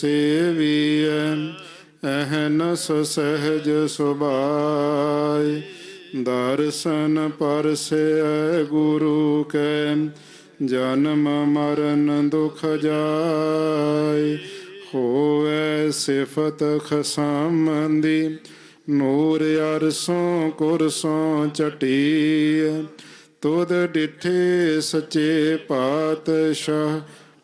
ਸੇਵੀਐ ਅਹਨਸ ਸਹਿਜ ਸੁਭਾਈ ਦਰਸ਼ਨ ਪਰਸੈ ਗੁਰੂ ਕੈ, ਜਨਮ ਮਰਨ ਦੁਖ ਜਾਏ ਹੋਵੇ ਸਿਫਤ ਖਸਮੰਦੀ ਨੂਰ ਅਰਸੋਂ ਕੁਰਸੋਂ ਚਟੀ ਤੁਧ ਡਿਠੇ ਸੱਚੇ ਪਾਤਸ਼ਾਹ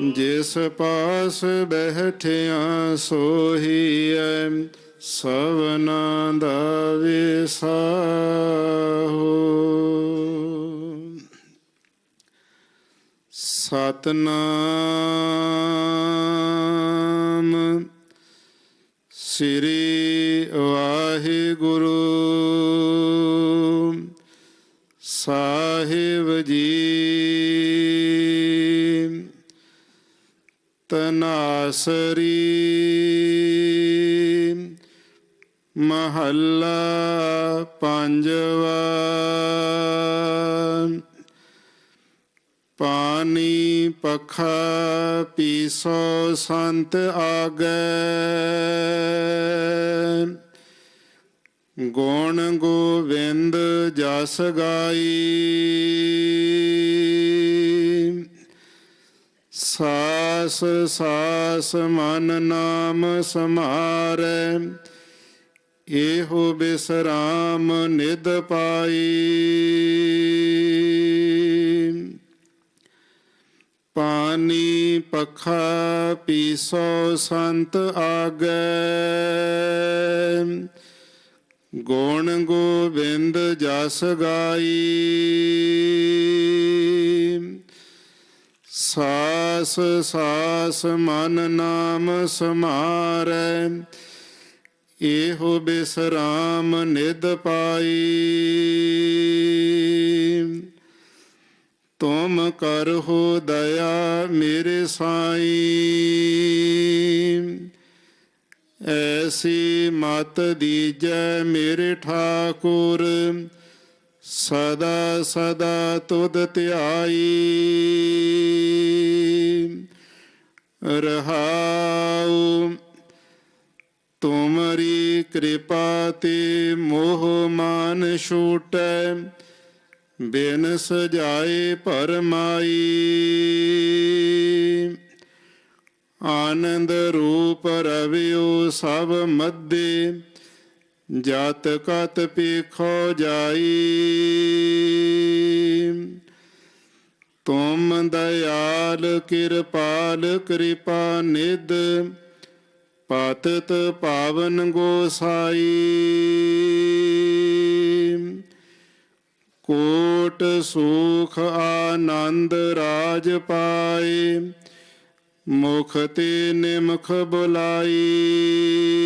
ਜਿਸ ਪਾਸ ਬਹਿਠਿਆ ਸੋਹੀਐ ਸਵਨਾ ਦਾ ਵਿਸਾਹੁ। ਸਤਨਾਮ ਸ੍ਰੀ ਵਾਹਿਗੁਰੂ। ਸਾਹਿਬ ਜੀ। ਤਨਾਸਰੀ ਮਹੱਲਾ ਪੰਜਵਾ ਪਾਣੀ ਪਖਾ ਪੀਸੋ ਸੰਤ ਆਗੈ ਗੁਣ ਗੋਵਿੰਦ ਜਸ ਗਾਈ ਸਾਸ ਸਾਸ ਮਨ ਨਾਮ ਸਮਾਰੈ। ਇਹੋ ਬਿਸਰਾਮ ਨਿਦ ਪਾਈ। ਪਾਣੀ ਪਖਾ ਪੀਸੋ ਸੰਤ ਆਗੈ। ਗੁਣ ਗੋਬਿੰਦ ਜਸ ਗਾਈ। ਸਾਸ ਸਾਸ ਮਨ ਨਾਮ ਸਮਾਰੈ। ਇਹੋ ਬਿਸਰਾਮ ਨਿਦ ਪਾਈ। ਤੁਮ ਕਰਹੁ ਦਇਆ ਮੇਰੇ ਸਾਈ। ਐਸੀ ਮਤ ਦੀਜੈ ਮੇਰੇ ਠਾਕੁਰ। ਸਦਾ ਸਦਾ ਤੁਧ ਧਿਆਈ। ਰਹਾਉ ਤੁਮਰੀ ਕਿਰਪਾ ਤੇ ਮੋਹ ਮਾਨ ਛੂਟੈ, ਬਿਨ ਸਜਾਏ ਪਰਮਾਈ। ਆਨੰਦ ਰੂਪ ਰਵਿਓ ਸਭ ਮੱਦੇ ਜਤ ਕਤ ਪੀਖੋ ਜਾਈ। ਤੁਮ ਦਇਆਲ ਕਿਰਪਾਲ ਕਿਰਪਾ ਨਿਦ ਪਤਤ ਪਾਵਨ ਗੋਸਾਈ। ਕੋਟ ਸੁਖ ਆਨੰਦ ਰਾਜ ਪਾਏ, ਮੁਖ ਤੇ ਨਿਮਖ ਬੁਲਾਈ।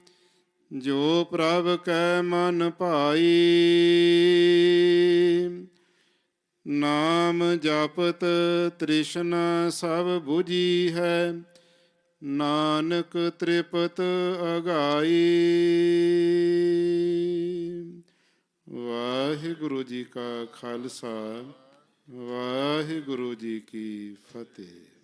ਜੋ ਪ੍ਰਭ ਕੈ ਮਨ ਭਾਈ, ਨਾਮ ਜਪਤ ਤ੍ਰਿਸ਼ਨਾ ਸਭ 부ਜੀ ਹੈ, ਨਾਨਕ ਤ੍ਰਿਪਤ ਅਗਾਈ। ਵਾਹਿਗੁਰੂ ਜੀ ਕਾ ਖਾਲਸਾ, ਵਾਹਿਗੁਰੂ ਜੀ ਕੀ ਫਤਿਹ।